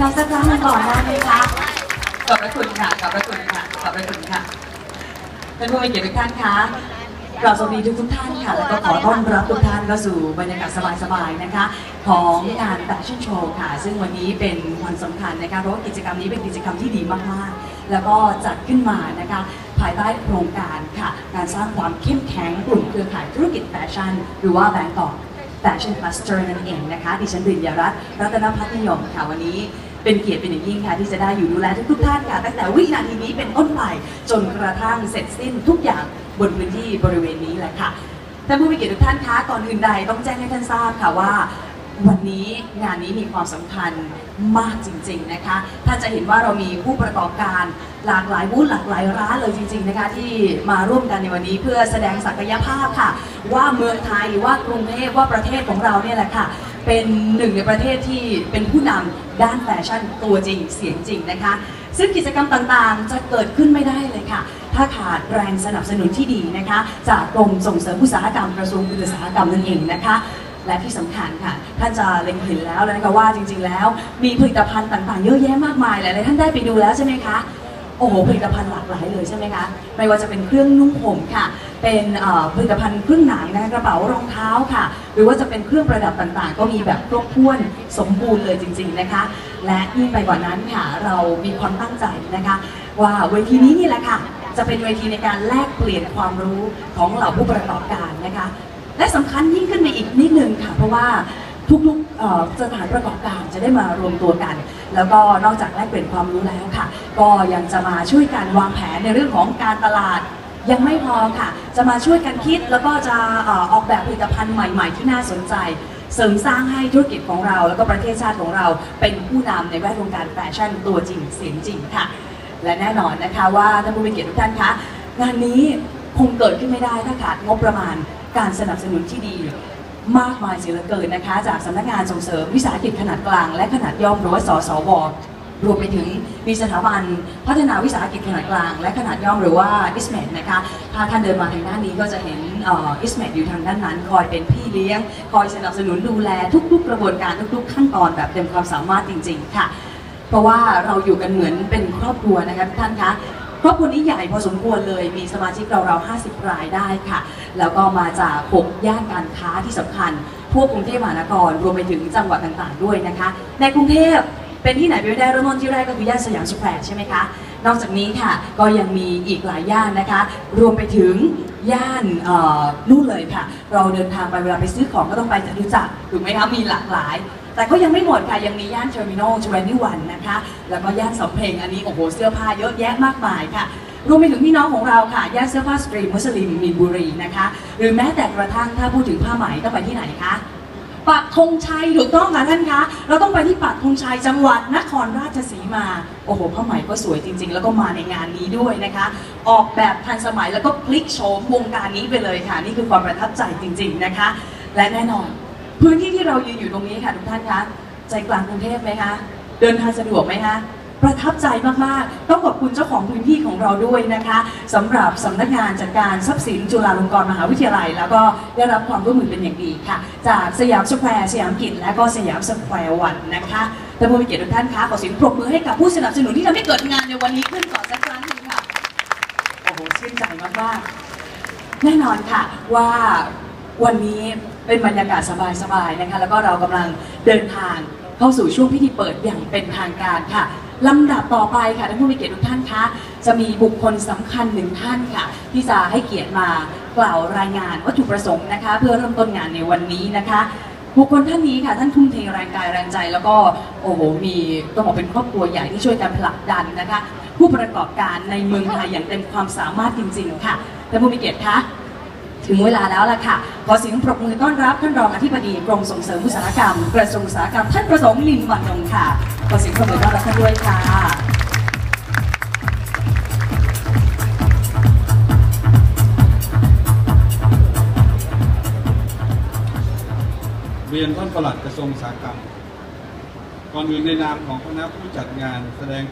นะคะขอเสิงปรบมือดังๆสักครั้งหนึ่งก่อนได้ไหมคะขอบพระคุณค่ะขอบพระคุณค่ะขอบพระคุณค่ะท่านผู้มีเกียรติทุกท่านคะกราบสวัสดีทุกทุกท่านค่ะ แล้วก็ขอต้อนรับทุกท่านเข้าสู่บรรยากาศสบายๆนะคะ ของงานแฟชั่นโชว์ค่ะ ซึ่งวันนี้เป็นวันสำคัญนะคะเพราะกิจกรรมนี้เป็นกิจกรรมที่ดีมากๆ แล้วก็จัดขึ้นมานะคะภายใต้โครงการค่ะ การสร้างความเข้มแข็งกลุ่มเครือข่ายธุรกิจแฟชั่น หรือว่าแบงก์กอกแฟชั่นคลัสเตอร์นั่นเองนะคะ ดิฉันรินยรัตน์รัตนพัฒนิยมค่ะวันนี้ เป็นเกียรติเป็นอย่างยิ่งค่ะที่จะได้อยู่ดูแลทุกๆท่านค่ะตั้งแต่วินาทีนี้เป็นต้นไปจนกระทั่งเสร็จสิ้นทุกอย่างบนพื้นที่บริเวณนี้แหละค่ะท่านผู้มีเกียรติทุกท่านคะก่อนอื่นใดต้องแจ้งให้ท่านทราบค่ะว่าวันนี้งานนี้มีความสำคัญมากจริง ๆนะคะท่านจะเห็นว่าเรามีผู้ประกอบการหลากหลายบูธหลากหลายร้านเลยจริง ๆนะคะ ที่มาร่วมกันในวันนี้เพื่อแสดงศักยภาพค่ะ ว่าเมืองไทยว่ากรุงเทพว่าประเทศของเราเนี่ยแหละค่ะ เป็นหนึ่งในประเทศที่เป็นผู้นำด้านแฟชั่นตัวจริงเสียงจริงนะคะ ซึ่งกิจกรรมต่างๆ จะเกิดขึ้นไม่ได้เลยค่ะ ถ้าขาดแรงสนับสนุนที่ดีนะคะ จากกรมส่งเสริมอุตสาหกรรมกระทรวงอุตสาหกรรมนั่นเองนะคะและที่สำคัญค่ะ ท่านจะเล็งเห็นแล้วนะคะว่าจริง ๆ แล้ว มีผลิตภัณฑ์ต่างๆ เยอะแยะมากมายหลายๆท่านได้ไปดูแล้วใช่ไหมคะ โอ้โหผลิตภัณฑ์หลากหลายเลยใช่ไหมคะ ไม่ว่าจะเป็นเครื่องนุ่งห่มค่ะ เป็นผลิตภัณฑ์เครื่องหนังนะกระเป๋ารองเท้าค่ะ หรือว่าจะเป็นเครื่องประดับต่างๆ ก็มีแบบครบถ้วนสมบูรณ์เลยจริง ๆนะคะ และยิ่งไปกว่านั้นค่ะเรามีความตั้งใจนะคะ ว่าเวทีนี้นี่แหละค่ะ จะเป็นเวทีในการแลกเปลี่ยนความรู้ของเหล่าผู้ประกอบการนะคะ และสำคัญยิ่งขึ้นไปอีกนิดนึงค่ะ เพราะว่าทุกๆสถานประกอบการจะได้มารวมตัวกัน แล้วก็นอกจากแลกเปลี่ยนความรู้แล้วค่ะ ก็ยังจะมาช่วยกันวางแผนในเรื่องของการตลาด ยังไม่พอค่ะ จะมาช่วยกันคิดแล้วก็จะออออกแบบผลิตภัณฑ์ใหม่ ๆ ที่น่าสนใจ เสริมสร้างให้ธุรกิจของเรา แล้วก็ประเทศชาติของเราเป็นผู้นำในแวดวงการแฟชั่นตัวจริงเสียงจริงค่ะ และแน่นอนนะคะว่าท่านผู้มีเกียรติทุกท่านคะงานนี้คงเกิดขึ้นไม่ได้ถ้าขาดงบประมาณการสนับสนุนที่ดีมากมายเสียเหลือเกินนะคะ จากสำนักงานส่งเสริมวิสาหกิจขนาดกลางและขนาดย่อมหรือว่าสสว รวมไปถึงมีสถาบันพัฒนาวิสาหกิจขนาดกลาง และขนาดย่อมหรือว่า ISMED นะคะถ้าท่านเดินมาทางด้านนี้ก็จะเห็นอ่อ ISMED อยู่ทางด้านนั้น คอยเป็นพี่เลี้ยง คอยสนับสนุนดูแลทุกๆ กระบวนการทุกๆ ขั้นตอนแบบเต็มความสามารถจริง ๆ ค่ะ เพราะว่าเราอยู่กันเหมือนเป็นครอบครัวนะคะท่านคะครอบครัวนี้ใหญ่พอสมควรเลย มีสมาชิกเราๆ50 รายได้ค่ะ แล้วก็มาจาก 6 ย่านการค้าที่สำคัญทั่วกรุงเทพมหานคร รวมไปถึงจังหวัดต่างๆ ด้วยนะคะ ในกรุงเทพ เป็นที่ไหนไปไม่ได้เริ่มต้นที่แรกก็คือย่านสยามสแควร์ใช่ไหมคะ นอกจากนี้ค่ะก็ยังมีอีกหลายย่านนะคะ รวมไปถึงย่านนู่นเลยค่ะ เราเดินทางไปเวลาไปซื้อของก็ต้องไปจตุจักรถูกไหมคะมีหลากหลาย แต่ก็ยังไม่หมดค่ะ ยังมีย่านเทอร์มินอล21นะคะ แล้วก็ย่านสำเพ็งอันนี้โอ้โหเสื้อผ้าเยอะแยะมากมายค่ะรวมไปถึงพี่น้องของเราค่ะย่านเสื้อผ้าสตรีมุสลิมมีนบุรีนะคะ หรือแม้แต่กระทั่งถ้าพูดถึงผ้าไหมต้องไปที่ไหนคะ ปักธงชัยถูกต้องค่ะท่านคะ เราต้องไปที่ปักธงชัยจังหวัดนครราชสีมา โอ้โหผ้าไหมก็สวยจริง ๆ แล้วก็มาในงานนี้ด้วยนะคะ ออกแบบทันสมัยแล้วก็พลิกโฉมวงการนี้ไปเลยค่ะ นี่คือความประทับใจจริง ๆนะคะ และแน่นอน พื้นที่ที่เรายืนอยู่ตรงนี้ค่ะทุกท่านคะ ใจกลางกรุงเทพไหมคะ เดินทางสะดวกไหมคะ ประทับใจมากๆต้องขอบคุณเจ้าของพื้นที่ของเราด้วยนะคะสำหรับสำนักงานจัดการทรัพย์สินจุฬาลงกรณ์มหาวิทยาลัย แล้วก็ได้รับความร่วมมือเป็นอย่างดีค่ะ จากสยามสแควร์สยามกิจและก็สยามสแควร์วันนะคะท่านผู้มีเกียรติทุกท่านคะขอเสียงปรบมือให้กับผู้สนับสนุนที่ทำให้เกิดงานในวันนี้ขึ้นก่อนสักครั้งหนึงค่ะโอ้โหชื่นใจมากๆแน่นอนค่ะว่าวันนี้เป็นบรรยากาศสบายๆนะคะ แล้วก็เรากำลังเดินทางเข้าสู่ช่วงพิธีเปิดอย่างเป็นทางการค่ะ ลำดับต่อไปค่ะท่านผู้มีเกียรติทุกท่านคะจะมีบุคคลสำคัญหนึ่งท่านค่ะ ที่จะให้เกียรติมากล่าวรายงานวัตถุประสงค์นะคะ เพื่อเริ่มต้นงานในวันนี้นะคะ บุคคลท่านนี้ค่ะท่านทุ่มเทแรงกายแรงใจ แล้วก็โอ้โหมีต้องบอกเป็นครอบครัวใหญ่ที่ช่วยกันผลักดันนะคะ ผู้ประกอบการในเมืองไทยอย่างเต็มความสามารถจริง ๆ ค่ะท่านผู้มีเกียรติคะถึงเวลาแล้วล่ะค่ะ ขอเสียงปรบมือต้อนรับท่านรองอธิบดีกรมส่งเสริมอุตสาหกรรมกระทรวงอุตสาหกรรมท่านประสงค์ลิมวันยงค่ะ ขอเสียงปรบมือต้อนรับท่านด้วยค่ะเรียนท่านปลัดกระทรวงอุตสาหกรรมก่อนอื่นในนามของคณะผู้จัดงานแสดง